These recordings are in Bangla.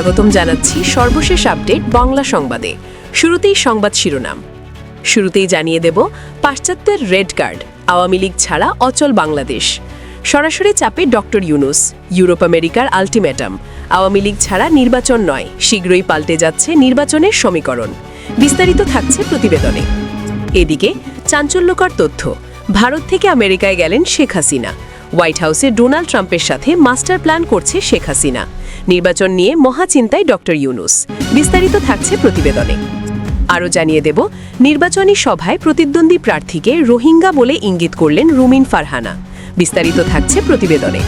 স্বাগতম জানাচ্ছি সর্বশেষ আপডেট বাংলা সংবাদে। শুরুতেই সংবাদ শিরোনাম। শুরুতেই জানিয়ে দেব, পাশ্চাত্যের রেড কার্ড, আওয়ামী লীগ ছাড়া অচল বাংলাদেশ। সরাসরি চাপে ডক্টর ইউনুস, ইউরোপ আমেরিকার আলটিমেটাম। আওয়ামী লীগ ছাড়া নির্বাচন নয়, শীঘ্রই পাল্টে যাচ্ছে নির্বাচনের সমীকরণ। বিস্তারিত থাকছে প্রতিবেদনে। এদিকে, চাঞ্চল্যকর তথ্য, ভারত থেকে আমেরিকায় গেলেন শেখ হাসিনা। হোয়াইট হাউসে ডোনাল্ড ট্রাম্পের সাথে মাস্টার প্ল্যান করছে শেখ হাসিনা। নির্বাচন নিয়ে মহাচিন্তায় ডক্টর ইউনুস। বিস্তারিত থাকছে প্রতিবেদনে। আরও জানিয়ে দেব, নির্বাচনী সভায় প্রতিদ্বন্দ্বী প্রার্থীকে রোহিঙ্গা বলে ইঙ্গিত করলেন রুমিন ফারহানা। বিস্তারিত থাকছে প্রতিবেদনে।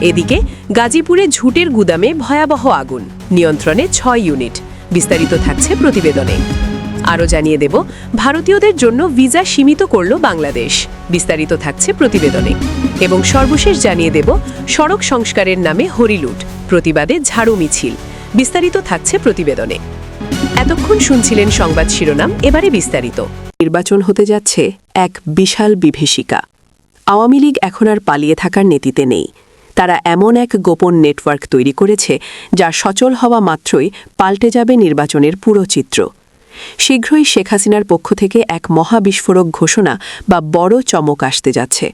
এদিকে, গাজীপুরে ঝুটের গুদামে ভয়াবহ আগুন। নিয়ন্ত্রণে ছয় ইউনিট। বিস্তারিত থাকছে প্রতিবেদনে। আরও জানিয়ে দেব, ভারতীয়দের জন্য ভিসা সীমিত করল বাংলাদেশ। বিস্তারিত থাকছে প্রতিবেদনে। এবং সর্বশেষ জানিয়ে দেব, সড়ক সংস্কারের নামে হরিলুট প্রতিবাদে ঝাড়ু মিছিল। বিস্তারিত থাকছে প্রতিবেদনে। এতক্ষণ শুনছিলেন সংবাদ শিরোনাম, এবারে বিস্তারিত। নির্বাচন হতে যাচ্ছে এক বিশাল বিভীষিকা। আওয়ামী লীগ এখন আর পালিয়ে থাকার নীতিতে নেই। তারা এমন এক গোপন নেটওয়ার্ক তৈরি করেছে, যা সচল হওয়া মাত্রই পাল্টে যাবে নির্বাচনের পুরো চিত্র। শীঘ্রই শেখ হাসিনার পক্ষ থেকে এক মহাবিস্ফোরক ঘোষণা বা বড় চমক আসতে যাচ্ছে।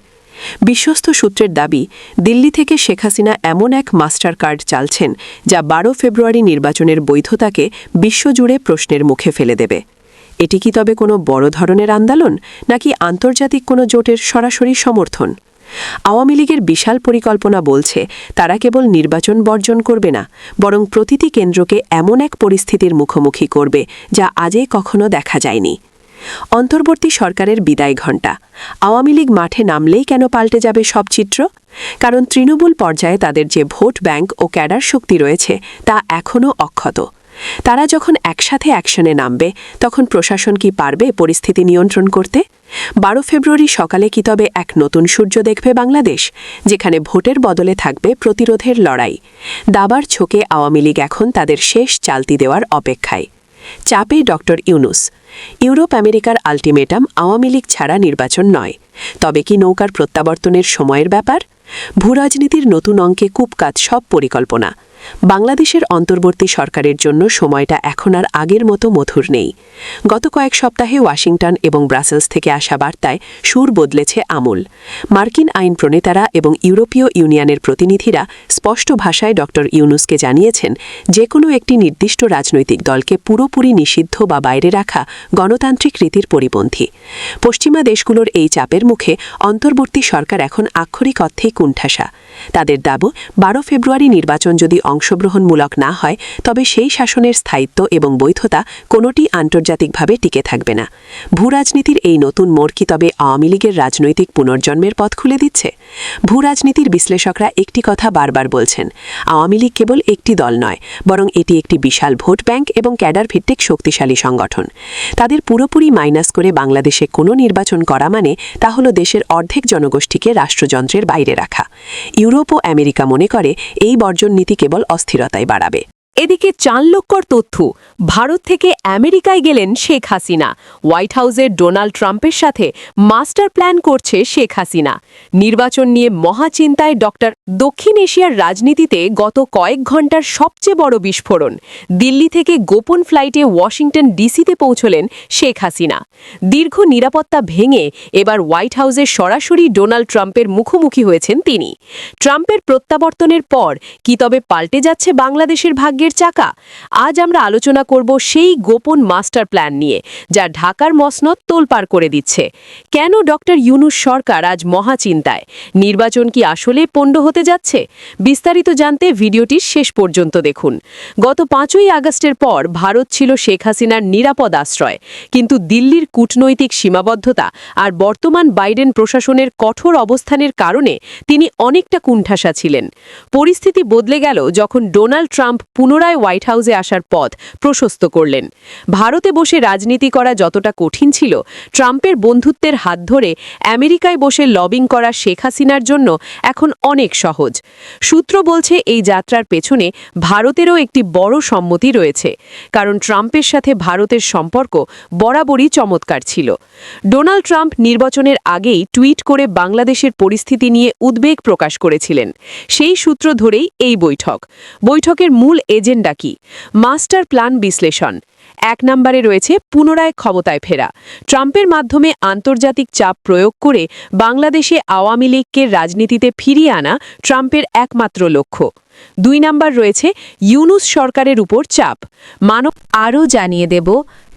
বিশ্বস্ত সূত্রের দাবি, দিল্লি থেকে শেখ হাসিনা এমন এক মাস্টার কার্ড চালছেন যা বারো ফেব্রুয়ারি নির্বাচনের বৈধতাকে বিশ্বজুড়ে প্রশ্নের মুখে ফেলে দেবে। এটি কি তবে কোনো বড় ধরনের আন্দোলন, নাকি আন্তর্জাতিক কোনো জোটের সরাসরি সমর্থন? আওয়ামী লীগের বিশাল পরিকল্পনা বলছে, তারা কেবল নির্বাচন বর্জন করবে না, বরং প্রতিটি কেন্দ্রকে এমন এক পরিস্থিতির মুখোমুখি করবে, যা আজে কখনো দেখা যায়নি। অন্তর্বর্তী সরকারের বিদায় ঘণ্টা। আওয়ামী লীগ মাঠে নামলেই কেন পাল্টে যাবে সব চিত্র? কারণ তৃণমূল পর্যায়ে তাদের যে ভোট ব্যাংক ও ক্যাডার শক্তি রয়েছে, তা এখনও অক্ষত। তারা যখন একসাথে অ্যাকশনে নামবে, তখন প্রশাসন কি পারবে পরিস্থিতি নিয়ন্ত্রণ করতে? বারো ফেব্রুয়ারি সকালে কি তবে এক নতুন সূর্য দেখবে বাংলাদেশ, যেখানে ভোটের বদলে থাকবে প্রতিরোধের লড়াই? দাবার ছোকে আওয়ামী লীগ এখন তাদের শেষ চালতি দেওয়ার অপেক্ষায়। চাপে ডক্টর ইউনুস, ইউরোপ আমেরিকার আলটিমেটাম আওয়ামী লীগ ছাড়া নির্বাচন নয়। তবে কি নৌকার প্রত্যাবর্তনের সময়ের ব্যাপার? ভূরাজনীতির নতুন অঙ্কে কুপকাত সব পরিকল্পনা। বাংলাদেশের অন্তর্বর্তী সরকারের জন্য সময়টা এখন আর আগের মতো মধুর নেই। গত কয়েক সপ্তাহে ওয়াশিংটন এবং ব্রাসেলস থেকে আসা বার্তায় সুর বদলেছে আমূল। মার্কিন আইন প্রণেতারা এবং ইউরোপীয় ইউনিয়নের প্রতিনিধিরা স্পষ্ট ভাষায় ড ইউনুসকে জানিয়েছেন যে কোনো একটি নির্দিষ্ট রাজনৈতিক দলকে পুরোপুরি নিষিদ্ধ বা বাইরে রাখা গণতান্ত্রিক রীতির পরিপন্থী। পশ্চিমা দেশগুলোর এই চাপের মুখে অন্তর্বর্তী সরকার এখন আক্ষরিক অর্থেই কুণ্ঠাসা। তাদের দাবু, বারো ফেব্রুয়ারি নির্বাচন যদি অংশগ্রহণমূলক না হয়, তবে সেই শাসনের স্থায়িত্ব এবং বৈধতা কোনোটি আন্তর্জাতিকভাবে টিকে থাকবে না। ভূরাজনীতির এই নতুন মোড় কি তবে আওয়ামী লীগের রাজনৈতিক পুনর্জন্মের পথ খুলে দিচ্ছে? ভূরাজনীতির বিশ্লেষকরা একটি কথা বারবার বলছেন, আওয়ামী লীগ কেবল একটি দল নয়, বরং এটি একটি বিশাল ভোট ব্যাংক এবং ক্যাডার ভিত্তিক শক্তিশালী সংগঠন। তাদের পুরোপুরি মাইনাস করে বাংলাদেশে কোনো নির্বাচন করা মানে তা হল দেশের অর্ধেক জনগোষ্ঠীকে রাষ্ট্রযন্ত্রের বাইরে রাখা। ইউরোপ ও আমেরিকা মনে করে, এই বর্জন নীতি কেবল অস্থিরতায় বাড়াবে। এদিকে চাঞ্চল্যকর তথ্য, ভারত থেকে আমেরিকায় গেলেন শেখ হাসিনা। হোয়াইট হাউসের ডোনাল্ড ট্রাম্পের সাথে মাস্টার প্ল্যান করছে শেখ হাসিনা। নির্বাচন নিয়ে মহাচিন্তায় ডক্টর দক্ষিণ এশিয়ার রাজনীতিতে গত কয়েক ঘণ্টার সবচেয়ে বড় বিস্ফোরণ। দিল্লি থেকে গোপন ফ্লাইটে ওয়াশিংটন ডিসিতে পৌঁছলেন শেখ হাসিনা। দীর্ঘ নিরাপত্তা ভেঙে এবার হোয়াইট হাউসে সরাসরি ডোনাল্ড ট্রাম্পের মুখোমুখি হয়েছেন তিনি। ট্রাম্পের প্রত্যাবর্তনের পর কি তবে পাল্টে যাচ্ছে বাংলাদেশের ভাগ্যে ভাগ্যের চাকা আজ আমরা আলোচনা করব সেই গোপন মাস্টার প্ল্যান নিয়ে, যা ঢাকার মসনদ তোলপাড় করে দিচ্ছে। কেন ডক্টর ইউনুস সরকার আজ মহাচিন্তায় নির্বাচন কি আসলে পণ্ড হতে যাচ্ছে? বিস্তারিত জানতে ভিডিওটির শেষ পর্যন্ত দেখুন। গত পাঁচই আগস্টের পর ভারত ছিল শেখ হাসিনার নিরাপদ আশ্রয়, কিন্তু দিল্লির কূটনৈতিক সীমাবদ্ধতা আর বর্তমান বাইডেন প্রশাসনের কঠোর অবস্থানের কারণে তিনি অনেকটা কুণ্ঠাসা ছিলেন। পরিস্থিতি বদলে গেল যখন ডোনাল্ড ট্রাম্প পুনরায় হোয়াইট হাউসে আসার পথ প্রশস্ত করলেন। ভারতে বসে রাজনীতি করা যতটা কঠিন ছিল, ট্রাম্পের বন্ধুত্বের হাত ধরে আমেরিকায় বসে লবিং করা শেখ হাসিনার জন্য এখন অনেক সহজ। সূত্র বলছে এই যাত্রার পেছনে ভারতেরও একটি বড় সম্মতি রয়েছে, কারণ ট্রাম্পের সাথে ভারতের সম্পর্ক বরাবরই চমৎকার ছিল। ডোনাল্ড ট্রাম্প নির্বাচনের আগেই টুইট করে বাংলাদেশের পরিস্থিতি নিয়ে উদ্বেগ প্রকাশ করেছিলেন। সেই সূত্র ধরেই এই বৈঠক। বৈঠকের মূল এজেন্ডা কি? মাস্টার প্ল্যান বিশ্লেষণ। এক নম্বরে রয়েছে পুনরায় ক্ষমতায় ফেরা। ট্রাম্পের মাধ্যমে আন্তর্জাতিক চাপ প্রয়োগ করে বাংলাদেশে আওয়ামী লীগকে রাজনীতিতে ফিরিয়ে আনা ট্রাম্পের একমাত্র লক্ষ্য। দুই নাম্বার রয়েছে ইউনুস সরকারের উপর চাপ। মানব আরও জানিয়ে দেব,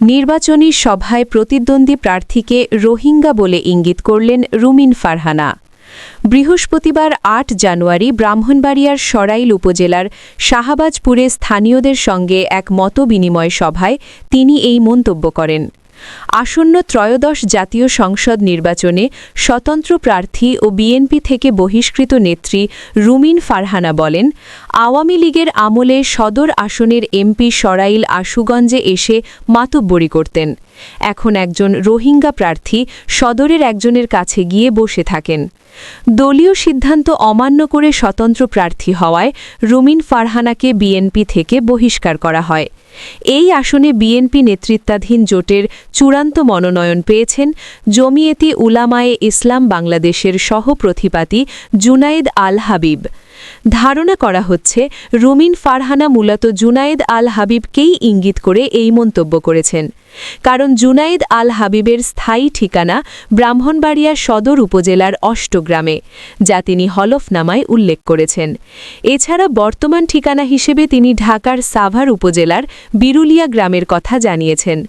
নির্বাচনী সভায় প্রতিদ্বন্দ্বী প্রার্থীকে রোহিঙ্গা বলে ইঙ্গিত করলেন রুমিন ফারহানা। বৃহস্পতিবার আট জানুয়ারি ব্রাহ্মণবাড়িয়ার সরাইল উপজেলার শাহাবাজপুরে স্থানীয়দের সঙ্গে এক মতবিনিময় সভায় তিনি এই মন্তব্য করেন। আসন্ন ত্রয়োদশ জাতীয় সংসদ নির্বাচনে স্বতন্ত্র প্রার্থী ও বিএনপি থেকে বহিষ্কৃত নেত্রী রুমিন ফারহানা বলেন, আওয়ামী লীগের আমলে সদর আসনের এমপি সরাইল আশুগঞ্জে এসে মাতব্বরি করতেন। এখন একজন রোহিঙ্গা প্রার্থী সদরের একজনের কাছে গিয়ে বসে থাকেন। দলীয় সিদ্ধান্ত অমান্য করে স্বতন্ত্র প্রার্থী হওয়ায় রুমিন ফারহানাকে বিএনপি থেকে বহিষ্কার করা হয়। এই আসনে বিএনপি নেতৃত্বাধীন জোটের চূড়ান্ত মনোনয়ন পেয়েছেন জমিয়েতি উলামায়ে ইসলাম বাংলাদেশের সহ সহপ্রতিপাতি জুনায়েদ আল হাবিব। ধারণা করা হচ্ছে, রুমিন ফারহানা মূলত জুনায়েদ আল হাবিবকেই ইঙ্গিত করে এই মন্তব্য করেছেন। কারণ জুনায়েদ আল হাবিবের স্থায়ী ঠিকানা ব্রাহ্মণবাড়িয়া সদর উপজেলার অষ্টগ্রামে, যা তিনি হলফনামায় উল্লেখ করেছেন। এছাড়া বর্তমান ঠিকানা হিসেবে তিনি ঢাকার সাভার উপজেলার বিরুলিয়া গ্রামের কথা জানিয়েছেন।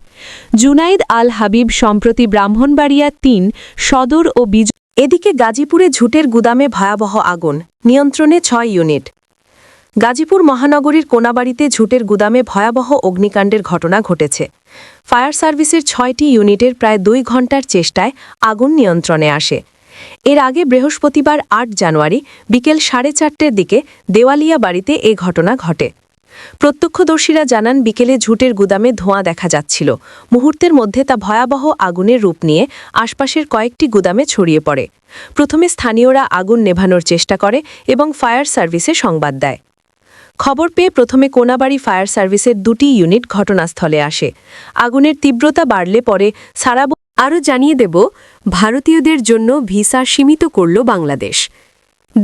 জুনায়েদ আল হাবিব সম্প্রতি ব্রাহ্মণবাড়িয়া তিন সদর ও বিজ এদিকে গাজীপুরে ঝুটের গুদামে ভয়াবহ আগুন, নিয়ন্ত্রণে ছয় ইউনিট। গাজীপুর মহানগরীর কোনাবাড়িতে ঝুটের গুদামে ভয়াবহ অগ্নিকাণ্ডের ঘটনা ঘটেছে। ফায়ার সার্ভিসের ছয়টি ইউনিটের প্রায় দুই ঘণ্টার চেষ্টায় আগুন নিয়ন্ত্রণে আসে। এর আগে বৃহস্পতিবার আট জানুয়ারি বিকেল সাড়ে চারটের দিকে দেওয়ালিয়া বাড়িতে এ ঘটনা ঘটে। প্রত্যক্ষদর্শীরা জানান, বিকেলে ঝুটের গুদামে ধোঁয়া দেখা যাচ্ছিল। মুহূর্তের মধ্যে তা ভয়াবহ আগুনের রূপ নিয়ে আশপাশের কয়েকটি গুদামে ছড়িয়ে পড়ে। প্রথমে স্থানীয়রা আগুন নেভানোর চেষ্টা করে এবং ফায়ার সার্ভিসে সংবাদ দেয়। খবর পেয়ে প্রথমে কোনাবাড়ি ফায়ার সার্ভিসের দুটি ইউনিট ঘটনাস্থলে আসে। আগুনের তীব্রতা বাড়লে পরে সারাব আরও জানিয়ে দেব, ভারতীয়দের জন্য ভিসা সীমিত করল বাংলাদেশ।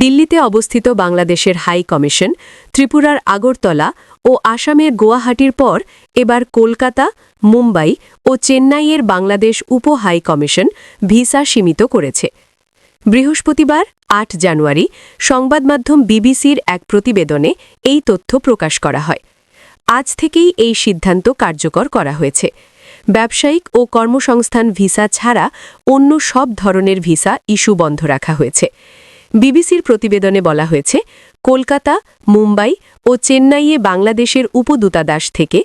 দিল্লিতে অবস্থিত বাংলাদেশের হাই কমিশন, ত্রিপুরার আগরতলা ও আসামের গুয়াহাটির পর এবার কলকাতা, মুম্বাই ও চেন্নাইয়ের বাংলাদেশ উপ হাই কমিশন ভিসা সীমিত করেছে। বৃহস্পতিবার, আট জানুয়ারি সংবাদমাধ্যম বিবিসির এক প্রতিবেদনে এই তথ্য প্রকাশ করা হয়। আজ থেকেই এই সিদ্ধান্ত কার্যকর করা হয়েছে। ব্যবসায়িক ও কর্মসংস্থান ভিসা ছাড়া অন্য সব ধরনের ভিসা ইস্যু বন্ধ রাখা হয়েছে। বিবিসির প্রতিবেদনে বলা হয়েছে কলকাতা মুম্বাই ও চেন্নাইয়ে বাংলাদেশের উপদূতাদাস থেকে